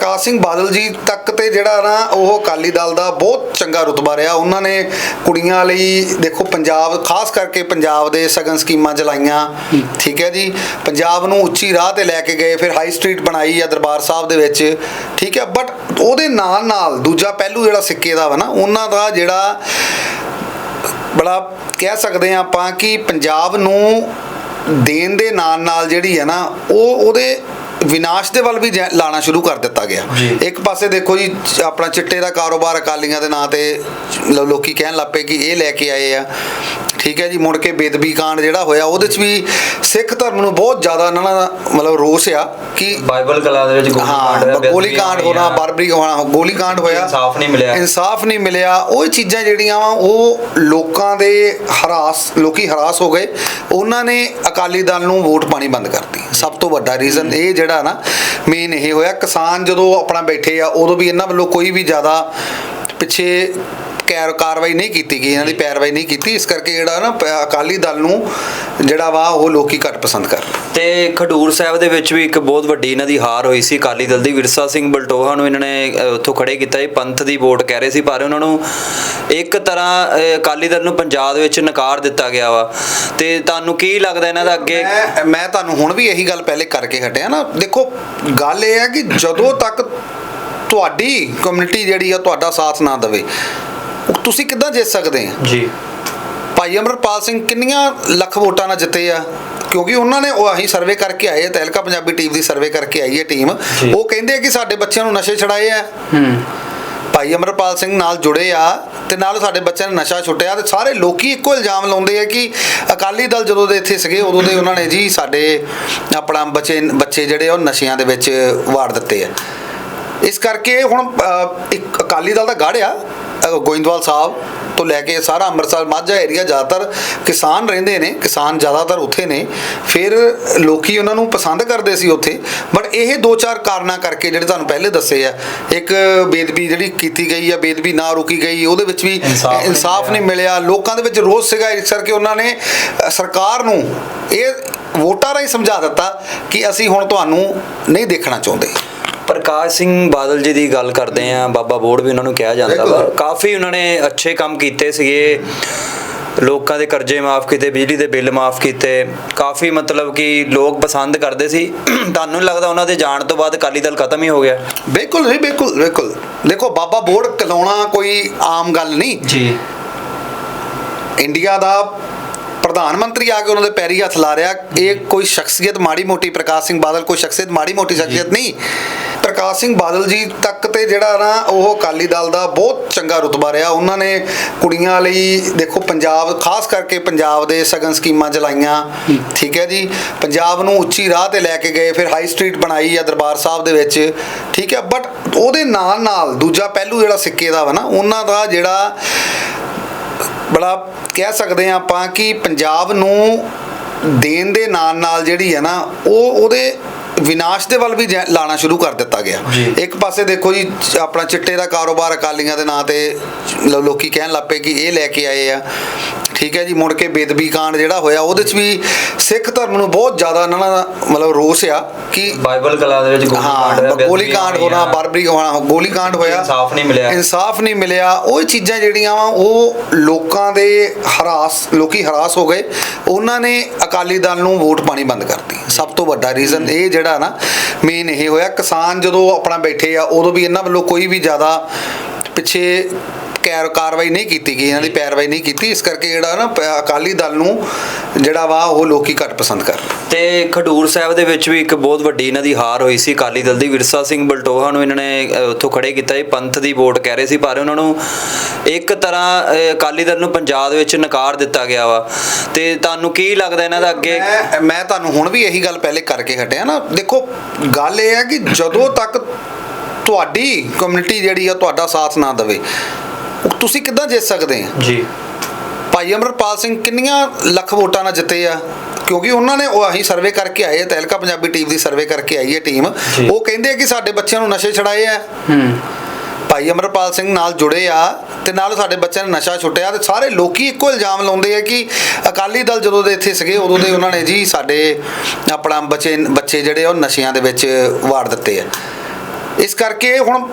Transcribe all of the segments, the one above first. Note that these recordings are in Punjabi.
ਪ੍ਰਕਾਸ਼ ਸਿੰਘ ਬਾਦਲ ਜੀ ਤੱਕ ਤੇ ਜਿਹੜਾ ਨਾ ਉਹ ਅਕਾਲੀ ਦਲ ਦਾ ਬਹੁਤ ਚੰਗਾ ਰੁਤਬਾ ਰਿਹਾ। ਉਹਨਾਂ ਨੇ ਕੁੜੀਆਂ ਲਈ ਦੇਖੋ ਪੰਜਾਬ, ਖਾਸ ਕਰਕੇ ਪੰਜਾਬ ਦੇ ਸਗਨ ਸਕੀਮਾਂ ਚਲਾਈਆਂ, ਠੀਕ ਹੈ ਜੀ। ਪੰਜਾਬ ਨੂੰ ਉੱਚੀ ਰਾਹ ਤੇ ਲੈ ਕੇ ਗਏ, ਫਿਰ ਹਾਈ ਸਟਰੀਟ ਬਣਾਈ ਆ ਦਰਬਾਰ ਸਾਹਿਬ ਦੇ ਵਿੱਚ, ਠੀਕ ਹੈ। ਬਟ ਉਹਦੇ ਨਾਲ ਨਾਲ ਦੂਜਾ ਪਹਿਲੂ ਜਿਹੜਾ ਸਿੱਕੇ ਦਾ ਵਾ ਨਾ, ਉਹਨਾਂ ਦਾ ਜਿਹੜਾ ਬੜਾ ਕਹਿ ਸਕਦੇ ਆ ਆਪਾਂ ਕਿ ਪੰਜਾਬ ਨੂੰ ਦੇਣ ਦੇ ਨਾਲ ਨਾਲ ਜਿਹੜੀ ਹੈ ਨਾ, ਉਹ ਉਹਦੇ ਵਿਨਾਸ਼ ਦੇ ਵੱਲ ਵੀ ਲਾਣਾ ਸ਼ੁਰੂ ਕਰ ਦਿੱਤਾ ਗਿਆ। ਇੱਕ ਪਾਸੇ ਦੇਖੋ ਜੀ ਆਪਣਾ ਚਿੱਟੇ ਦਾ ਕਾਰੋਬਾਰ ਅਕਾਲੀਆਂ ਦੇ ਨਾਂ ਤੇ ਲੋਕੀ ਕਹਿਣ ਲੱਪੇ ਕਿ ਇਹ ਲੈ ਕੇ ਆਏ ਆ। ਠੀਕ ਹੈ ਜੀ ਮੁੜ ਕੇ ਬੇਦਬੀ ਕਾਂਡ ਜਿਹੜਾ ਹੋਇਆ ਉਹਦੇ ਚ ਵੀ ਸਿੱਖ ਧਰਮ ਨੂੰ ਬਹੁਤ ਜ਼ਿਆਦਾ ਇਹਨਾਂ ਦਾ ਮਤਲਬ ਰੋਸ ਆ ਕਿ ਬਾਈਬਲ ਕਲਾ ਦੇ ਵਿੱਚ ਗੋਲੀ ਕਾਂਡ ਹੋਇਆ ਹਾਂ ਗੋਲੀ ਕਾਂਡ ਹੋਣਾ ਬਾਰਬਰੀ ਹੋਣਾ ਗੋਲੀ ਕਾਂਡ ਹੋਇਆ। ਇਨਸਾਫ ਨਹੀਂ ਮਿਲਿਆ। ਇਨਸਾਫ ਨਹੀਂ ਮਿਲਿਆ। ਉਹ ਚੀਜ਼ਾਂ ਜਿਹੜੀਆਂ ਵਾ ਉਹ ਲੋਕਾਂ ਦੇ ਹਰਾਸ ਲੋਕੀ ਹਰਾਸ ਹੋ ਗਏ। ਉਹਨਾਂ ਨੇ ਅਕਾਲੀ ਦਲ ਨੂੰ ਵੋਟ ਪਾਣੀ ਬੰਦ ਕਰਤੀ। ਸਭ ਤੋਂ ਵੱਡਾ ਰੀਜ਼ਨ ਇਹ ਜਿਹੜਾ ਨਾ ਮੇਨ ਇਹ ਹੋਇਆ ਕਿਸਾਨ ਜਦੋਂ ਆਪਣਾ ਬੈਠੇ ਆ ਉਦੋਂ ਵੀ ਇਹਨਾਂ ਵੱਲੋਂ ਕੋਈ ਵੀ ਜ਼ਿਆਦਾ ਪਿੱਛੇ ਕੈਰ ਕਾਰਵਾਈ ਨਹੀਂ ਕੀਤੀ ਗਈ ਇਹਨਾਂ ਦੀ ਪੈਰਵਾਈ ਨਹੀਂ ਕੀਤੀ। ਇਸ ਕਰਕੇ ਜਿਹੜਾ ਨਾ ਪ- ਅਕਾਲੀ ਦਲ ਨੂੰ ਜਿਹੜਾ ਵਾ ਉਹ ਲੋਕੀ ਘੱਟ ਪਸੰਦ ਕਰ ਤੇ ਖਡੂਰ ਸਾਹਿਬ ਦੇ ਵਿੱਚ ਵੀ ਇੱਕ ਬਹੁਤ ਵੱਡੀ ਇਹਨਾਂ ਦੀ ਹਾਰ ਹੋਈ ਸੀ। ਅਕਾਲੀ ਦਲ ਦੀ ਵਿਰਸਾ ਸਿੰਘ ਬਲਟੋਹਾ ਨੂੰ ਇਹਨਾਂ ਨੇ ਅ, ਉੱਥੋਂ ਖੜੇ ਕੀਤਾ ਇਹ ਪੰਥ ਦੀ ਵੋਟ ਕਹਿ ਰਹੇ ਸੀ ਪਰ ਉਹਨਾਂ ਨੂੰ ਇੱਕ ਤਰ੍ਹਾਂ ਅ, ਅਕਾਲੀ ਦਲ ਨੂੰ ਪੰਜਾਬ ਦੇ ਵਿੱਚ ਨਕਾਰ ਦਿੱਤਾ ਗਿਆ ਵਾ। ਤੇ ਤੁਹਾਨੂੰ ਕੀ ਲੱਗਦਾ ਇਹਨਾਂ ਦਾ ਅੱਗੇ? ਮੈਂ ਮੈਂ ਤੁਹਾਨੂੰ ਹੁਣ ਵੀ ਇਹੀ ਗੱਲ ਪਹਿਲੇ ਕਰਕੇ ਹਟਿਆ ਨਾ। ਦੇਖੋ ਗੱਲ ਇਹ ਹੈ ਕਿ ਜਦੋਂ ਤੱਕ ਤੁਹਾਡੀ ਕਮਿਊਨਿਟੀ ਜਿਹੜੀ ਆ ਤੁਹਾਡਾ ਸਾਥ ਨਾ ਦੇਵੇ ਤੁਸੀਂ ਕਿੱਦਾਂ ਜਿੱਤ ਸਕਦੇ ਆ? ਜੀ। ਭਾਈ ਅਮਰਪਾਲ ਸਿੰਘ ਕਿੰਨੀਆਂ ਲੱਖ ਵੋਟਾਂ ਨਾਲ ਜਿੱਤੇ ਆ? ਕਿਉਂਕਿ ਉਹਨਾਂ ਨੇ ਉਹ ਅਸੀਂ ਸਰਵੇ ਕਰਕੇ ਆਏ ਆ ਤਹਿਲਕਾ ਪੰਜਾਬੀ ਟੀਮ ਦੀ ਸਰਵੇ ਕਰਕੇ ਆਈ ਹੈ ਟੀਮ। ਉਹ ਕਹਿੰਦੇ ਆ ਕਿ ਸਾਡੇ ਬੱਚਿਆਂ ਨੂੰ ਨਸ਼ੇ ਛਡਾਏ ਆ। ਹੂੰ। ਭਾਈ ਅਮਰਪਾਲ ਸਿੰਘ ਨਾਲ ਜੁੜੇ ਆ ਤੇ ਨਾਲ ਸਾਡੇ ਬੱਚਿਆਂ ਨੇ ਨਸ਼ਾ ਛੁੱਟਿਆ ਤੇ ਸਾਰੇ ਲੋਕੀ ਇੱਕੋ ਇਲਜ਼ਾਮ ਲਾਉਂਦੇ ਆ ਕਿ ਅਕਾਲੀ ਦਲ ਜਦੋਂ ਦੇ ਇੱਥੇ ਸੀਗੇ ਉਦੋਂ ਦੇ ਉਹਨਾਂ ਨੇ ਜੀ ਸਾਡੇ ਆਪਣਾ ਬੱਚੇ ਬੱਚੇ ਜਿਹੜੇ ਆ ਉਹ ਨਸ਼ਿਆਂ ਦੇ ਵਿੱਚ ਵਾੜ ਦਿੱਤੇ ਆ। ਇਸ ਕਰਕੇ ਹੁਣ ਇੱਕ ਅਕਾਲੀ ਦਲ ਦਾ ਗੜ੍ਹ ਆ। ਅ, ਗੋਇੰਦਵਾਲ ਸਾਹਿਬ ਤੋਂ ਲੈ ਕੇ ਸਾਰਾ ਅੰਮ੍ਰਿਤਸਰ ਮਾਝਾ ਏਰੀਆ ਜ਼ਿਆਦਾਤਰ ਕਿਸਾਨ ਰਹਿੰਦੇ ਨੇ ਕਿਸਾਨ ਜ਼ਿਆਦਾਤਰ ਉੱਥੇ ਨੇ। ਫਿਰ ਲੋਕੀ ਉਹਨਾਂ ਨੂੰ ਪਸੰਦ ਕਰਦੇ ਸੀ ਉੱਥੇ। ਬਟ ਇਹ ਦੋ ਚਾਰ ਕਾਰਨਾਂ ਕਰਕੇ ਜਿਹੜੇ ਤੁਹਾਨੂੰ ਪਹਿਲੇ ਦੱਸੇ ਆ ਇੱਕ ਬੇਦਬੀ ਜਿਹੜੀ ਕੀਤੀ ਗਈ ਆ ਬੇਦਬੀ ਨਾ ਰੋਕੀ ਗਈ ਉਹਦੇ ਵਿੱਚ ਵੀ ਇਨਸਾਫ਼ ਨਹੀਂ ਮਿਲਿਆ। ਲੋਕਾਂ ਦੇ ਵਿੱਚ ਰੋਸ ਸੀਗਾ ਇਸ ਕਰਕੇ ਉਹਨਾਂ ਨੇ ਸਰਕਾਰ ਨੂੰ ਇਹ ਵੋਟਾਂ ਰਾਹੀਂ ਸਮਝਾ ਦਿੱਤਾ ਕਿ ਅਸੀਂ ਹੁਣ ਤੁਹਾਨੂੰ ਨਹੀਂ ਦੇਖਣਾ ਚਾਹੁੰਦੇ। ਪ੍ਰਕਾਸ਼ ਸਿੰਘ ਬਾਦਲ ਜੀ ਦੀ ਗੱਲ ਕਰਦੇ ਆ ਬਾਬਾ ਬੋੜ ਵੀ ਉਹਨਾਂ ਨੂੰ ਕਿਹਾ ਜਾਂਦਾ ਵਾ। ਕਾਫੀ ਉਹਨਾਂ ਨੇ ਅੱਛੇ ਕੰਮ ਕੀਤੇ ਸੀਗੇ। ਲੋਕਾਂ ਦੇ ਕਰਜ਼ੇ ਮਾਫ ਕੀਤੇ ਬਿਜਲੀ ਦੇ ਬਿੱਲ ਮਾਫ ਕੀਤੇ। ਕਾਫੀ ਮਤਲਬ ਕਿ ਲੋਕ ਪਸੰਦ ਕਰਦੇ ਸੀ। ਤੁਹਾਨੂੰ ਲੱਗਦਾ ਉਹਨਾਂ ਦੇ ਜਾਣ ਤੋਂ ਬਾਅਦ ਅਕਾਲੀ ਦਲ ਖਤਮ ਹੀ ਹੋ ਗਿਆ? ਬਿਲਕੁਲ ਨਹੀਂ ਬਿਲਕੁਲ ਬਿਲਕੁਲ। ਦੇਖੋ ਬਾਬਾ ਬੋੜ ਕਲਾਉਣਾ ਕੋਈ ਆਮ ਗੱਲ ਨਹੀਂ। ਜੀ। ਇੰਡੀਆ ਦਾ ਪ੍ਰਧਾਨ ਮੰਤਰੀ ਆ ਕੇ ਉਹਨਾਂ ਦੇ ਪੈਰੀ ਹੱਥ ਲਾ ਰਿਹਾ। ਇਹ ਕੋਈ ਸ਼ਖਸੀਅਤ ਮਾੜੀ ਮੋਟੀ ਪ੍ਰਕਾਸ਼ ਸਿੰਘ ਬਾਦਲ ਕੋਈ ਸ਼ਖਸੀਅਤ ਮਾੜੀ ਮੋਟੀ ਸ਼ਖਸੀਅਤ ਨਹੀਂ। ਪ੍ਰਕਾਸ਼ ਸਿੰਘ ਬਾਦਲ ਜੀ ਤੱਕ ਤੇ ਜਿਹੜਾ ਨਾ ਉਹ ਅਕਾਲੀ ਦਲ ਦਾ ਬਹੁਤ ਚੰਗਾ ਰੁਤਬਾ ਰਿਹਾ। ਉਹਨਾਂ ਨੇ ਕੁੜੀਆਂ ਲਈ ਦੇਖੋ ਪੰਜਾਬ, ਖਾਸ ਕਰਕੇ ਪੰਜਾਬ ਦੇ ਸਗਨ ਸਕੀਮਾਂ ਚਲਾਈਆਂ, ਠੀਕ ਹੈ ਜੀ। ਪੰਜਾਬ ਨੂੰ ਉੱਚੀ ਰਾਹ ਤੇ ਲੈ ਕੇ ਗਏ, ਫਿਰ ਹਾਈ ਸਟਰੀਟ ਬਣਾਈ ਆ ਦਰਬਾਰ ਸਾਹਿਬ ਦੇ ਵਿੱਚ, ਠੀਕ ਹੈ। ਬਟ ਉਹਦੇ ਨਾਲ ਨਾਲ ਦੂਜਾ ਪਹਿਲੂ ਜਿਹੜਾ ਸਿੱਕੇ ਦਾ ਵਾ ਨਾ, ਉਹਨਾਂ ਦਾ ਜਿਹੜਾ ਬੜਾ ਕਹਿ ਸਕਦੇ ਆ ਆਪਾਂ ਕਿ ਪੰਜਾਬ ਨੂੰ ਦੇਣ ਦੇ ਨਾਲ ਨਾਲ ਜਿਹੜੀ ਹੈ ਨਾ, ਉਹ ਉਹਦੇ ਵਿਨਾਸ਼ ਦੇ ਵੱਲ ਵੀ ਲਾਣਾ ਸ਼ੁਰੂ ਕਰ ਦਿੱਤਾ ਗਿਆ। ਇੱਕ ਪਾਸੇ ਦੇਖੋ ਜੀ ਆਪਣਾ ਚਿੱਟੇ ਦਾ ਕਾਰੋਬਾਰ ਅਕਾਲੀਆਂ ਦੇ ਨਾਂ ਤੇ ਲੋਕੀ ਕਹਿਣ ਲੱਪੇ ਕਿ ਇਹ ਲੈ ਕੇ ਆਏ ਆ। ਠੀਕ ਹੈ ਜੀ ਮੁੜ ਕੇ ਬੇਦਬੀ ਕਾਂਡ ਜਿਹੜਾ ਹੋਇਆ ਉਹਦੇ ਚ ਵੀ ਸਿੱਖ ਧਰਮ ਨੂੰ ਬਹੁਤ ਜ਼ਿਆਦਾ ਇਹਨਾਂ ਦਾ ਮਤਲਬ ਰੋਸ ਆ ਕਿ ਬਾਈਬਲ ਕਲਾ ਦੇ ਵਿੱਚ ਗੋਲੀ ਕਾਂਡ ਹੋਇਆ ਗੋਲੀ ਕਾਂਡ ਹੋਣਾ ਬਾਰਬਰੀ ਹੋਣਾ ਗੋਲੀ ਕਾਂਡ ਹੋਇਆ। ਇਨਸਾਫ ਨਹੀਂ ਮਿਲਿਆ। ਇਨਸਾਫ ਨਹੀਂ ਮਿਲਿਆ। ਉਹ ਚੀਜ਼ਾਂ ਜਿਹੜੀਆਂ ਵਾ ਉਹ ਲੋਕਾਂ ਦੇ ਹਰਾਸ ਲੋਕੀ ਹਰਾਸ ਹੋ ਗਏ। ਉਹਨਾਂ ਨੇ ਅਕਾਲੀ ਦਲ ਨੂੰ ਵੋਟ ਪਾਣੀ ਬੰਦ ਕਰਤੀ। ਸਭ ਤੋਂ ਵੱਡਾ ਰੀਜ਼ਨ ਇਹ ਜਿਹੜਾ ਨਾ ਮੇਨ ਇਹ ਹੋਇਆ, ਕਿਸਾਨ ਜਦੋਂ ਆਪਣਾ ਬੈਠੇ ਆ, ਉਦੋਂ ਵੀ ਇਹਨਾਂ ਵੱਲੋਂ ਕੋਈ ਵੀ ਜ਼ਿਆਦਾ ਪਿੱਛੇ ਕੈਰ ਕਾਰਵਾਈ ਨਹੀਂ ਕੀਤੀ ਗਈ, ਇਹਨਾਂ ਦੀ ਪੈਰਵਾਈ ਨਹੀਂ ਕੀਤੀ, ਇਸ ਕਰਕੇ ਜਿਹੜਾ ਨਾ ਅਕਾਲੀ ਦਲ ਨੂੰ ਜਿਹੜਾ ਵਾ ਉਹ ਲੋਕੀ ਘੱਟ ਪਸੰਦ ਕਰ ਤੇ ਖਡੂਰ ਸਾਹਿਬ ਦੇ ਵਿੱਚ ਵੀ ਇੱਕ ਬਹੁਤ ਵੱਡੀ ਇਹਨਾਂ ਦੀ ਹਾਰ ਹੋਈ ਸੀ, ਅਕਾਲੀ ਦਲ ਦੀ, ਵਿਰਸਾ ਸਿੰਘ ਬਲਟੋਹਾ ਨੂੰ ਇਹਨਾਂ ਨੇ ਉੱਥੋਂ ਖੜੇ ਕੀਤਾ, ਇਹ ਪੰਥ ਦੀ ਵੋਟ ਕਹਿ ਰਹੇ ਸੀ, ਪਰ ਉਹਨਾਂ ਨੂੰ ਇੱਕ ਤਰ੍ਹਾਂ ਅਕਾਲੀ ਦਲ ਨੂੰ ਪੰਜਾਬ ਦੇ ਵਿੱਚ ਨਕਾਰ ਦਿੱਤਾ ਗਿਆ ਵਾ। ਤੇ ਤੁਹਾਨੂੰ ਕੀ ਲੱਗਦਾ ਇਹਨਾਂ ਦਾ ਅੱਗੇ? ਮੈਂ ਤੁਹਾਨੂੰ ਹੁਣ ਵੀ ਇਹੀ ਗੱਲ ਪਹਿਲੇ ਕਰਕੇ ਹਟਿਆ ਨਾ। ਦੇਖੋ ਗੱਲ ਇਹ ਹੈ ਕਿ ਜਦੋਂ ਤੱਕ ਤੁਹਾਡੀ ਕਮਿਊਨਿਟੀ ਜਿਹੜੀ ਆ ਤੁਹਾਡਾ ਸਾਥ ਨਾ ਦੇਵੇ ਤੁਸੀਂ ਕਿੱਦਾਂ ਜਿੱਤ ਸਕਦੇ ਆ? ਜੀ। ਭਾਈ ਅਮਰਪਾਲ ਸਿੰਘ ਕਿੰਨੀਆਂ ਲੱਖ ਵੋਟਾਂ ਨਾਲ ਜਿੱਤੇ ਆ? ਕਿਉਂਕਿ ਉਹਨਾਂ ਨੇ ਉਹ ਅਸੀਂ ਸਰਵੇ ਕਰਕੇ ਆਏ ਤਹਿਲਕਾ ਪੰਜਾਬੀ ਟੀਮ ਦੀ ਸਰਵੇ ਕਰਕੇ ਆਈ ਹੈ ਟੀਮ। ਉਹ ਕਹਿੰਦੇ ਆ ਕਿ ਸਾਡੇ ਬੱਚਿਆਂ ਨੂੰ ਨਸ਼ੇ ਛਡਾਏ ਆ। ਹੂੰ। ਭਾਈ ਅਮਰਪਾਲ ਸਿੰਘ ਨਾਲ ਜੁੜੇ ਆ। ਤੇ ਨਾਲ ਸਾਡੇ ਬੱਚਿਆਂ ਨੇ ਨਸ਼ਾ ਛੁੱਟਿਆ ਤੇ ਸਾਰੇ ਲੋਕੀ ਇੱਕੋ ਇਲਜ਼ਾਮ ਲਾਉਂਦੇ ਆ ਕਿ ਅਕਾਲੀ ਦਲ ਜਦੋਂ ਦੇ ਇੱਥੇ ਸੀਗੇ, ਉਦੋਂ ਦੇ ਉਹਨਾਂ ਨੇ ਜੀ ਸਾਡੇ ਆਪਣਾ ਬੱਚੇ ਬੱਚੇ ਜਿਹੜੇ ਆ ਉਹ ਨਸ਼ਿਆਂ ਦੇ ਵਿੱਚ ਵਾੜ ਦਿੱਤੇ ਆ। ਇਸ ਕਰਕੇ ਹੁਣ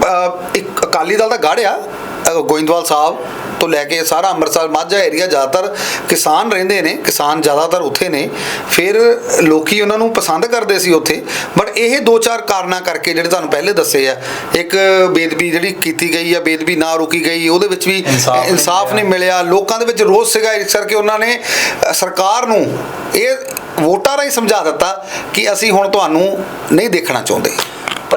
ਇੱਕ ਅਕਾਲੀ ਦਲ ਦਾ ਗੜ੍ਹ ਆ ਗੋਇੰਦਵਾਲ ਸਾਹਿਬ। ਤੋਂ ਲੈ ਕੇ ਸਾਰਾ ਅੰਮ੍ਰਿਤਸਰ ਮਾਝਾ ਏਰੀਆ ਜ਼ਿਆਦਾਤਰ ਕਿਸਾਨ ਰਹਿੰਦੇ ਨੇ ਕਿਸਾਨ ਜ਼ਿਆਦਾਤਰ ਉੱਥੇ ਨੇ। ਫਿਰ ਲੋਕੀ ਉਹਨਾਂ ਨੂੰ ਪਸੰਦ ਕਰਦੇ ਸੀ ਉੱਥੇ। ਬਟ ਇਹ ਦੋ ਚਾਰ ਕਾਰਨਾਂ ਕਰਕੇ ਜਿਹੜੇ ਤੁਹਾਨੂੰ ਪਹਿਲੇ ਦੱਸੇ ਆ ਇੱਕ ਬੇਦਬੀ ਜਿਹੜੀ ਕੀਤੀ ਗਈ ਆ ਬੇਦਬੀ ਨਾ ਰੁਕੀ ਗਈ ਉਹਦੇ ਵਿੱਚ ਵੀ ਇਨਸਾਫ਼ ਨਹੀਂ ਮਿਲਿਆ। ਲੋਕਾਂ ਦੇ ਵਿੱਚ ਰੋਸ ਸੀਗਾ ਇਸ ਕਰਕੇ ਉਹਨਾਂ ਨੇ ਸਰਕਾਰ ਨੂੰ ਇਹ ਵੋਟਾਂ ਰਾਹੀਂ ਸਮਝਾ ਦਿੱਤਾ ਕਿ ਅਸੀਂ ਹੁਣ ਤੁਹਾਨੂੰ ਨਹੀਂ ਦੇਖਣਾ ਚਾਹੁੰਦੇ।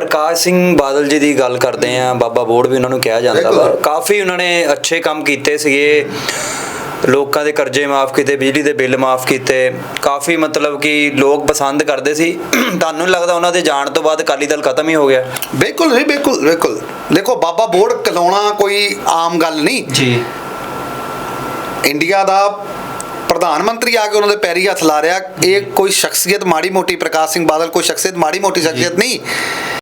ਪ੍ਰਕਾਸ਼ ਸਿੰਘ ਬਾਦਲ ਜੀ ਦੀ ਗੱਲ ਕਰਦੇ ਆ ਬਾਬਾ ਬੋੜ ਵੀ ਉਹਨਾਂ ਨੂੰ ਕਿਹਾ ਜਾਂਦਾ ਵਾ। ਕਾਫੀ ਉਹਨਾਂ ਨੇ ਅੱਛੇ ਕੰਮ ਕੀਤੇ ਸੀਗੇ। ਲੋਕਾਂ ਦੇ ਕਰਜ਼ੇ ਮਾਫ ਕੀਤੇ ਬਿਜਲੀ ਦੇ ਬਿੱਲ ਮਾਫ ਕੀਤੇ। ਕਾਫੀ ਮਤਲਬ ਕਿ ਲੋਕ ਪਸੰਦ ਕਰਦੇ ਸੀ। ਤੁਹਾਨੂੰ ਲੱਗਦਾ ਉਹਨਾਂ ਦੇ ਜਾਣ ਤੋਂ ਬਾਅਦ ਅਕਾਲੀ ਦਲ ਖਤਮ ਹੀ ਹੋ ਗਿਆ? ਬਿਲਕੁਲ ਨਹੀਂ ਬਿਲਕੁਲ ਬਿਲਕੁਲ। ਦੇਖੋ ਬਾਬਾ ਬੋੜ ਕਲਾਉਣਾ ਕੋਈ ਆਮ ਗੱਲ ਨਹੀਂ। ਜੀ। ਇੰਡੀਆ ਦਾ ਪ੍ਰਧਾਨ ਮੰਤਰੀ ਆ ਕੇ ਉਹਨਾਂ ਦੇ ਪੈਰੀ ਹੱਥ ਲਾ ਰਿਹਾ। ਇਹ ਕੋਈ ਸ਼ਖਸੀਅਤ ਮਾੜੀ ਮੋਟੀ ਪ੍ਰਕਾਸ਼ ਸਿੰਘ ਬਾਦਲ ਕੋਈ ਸ਼ਖਸੀਅਤ ਮਾੜੀ ਮੋਟੀ ਸ਼ਖਸੀਅਤ ਨਹੀਂ।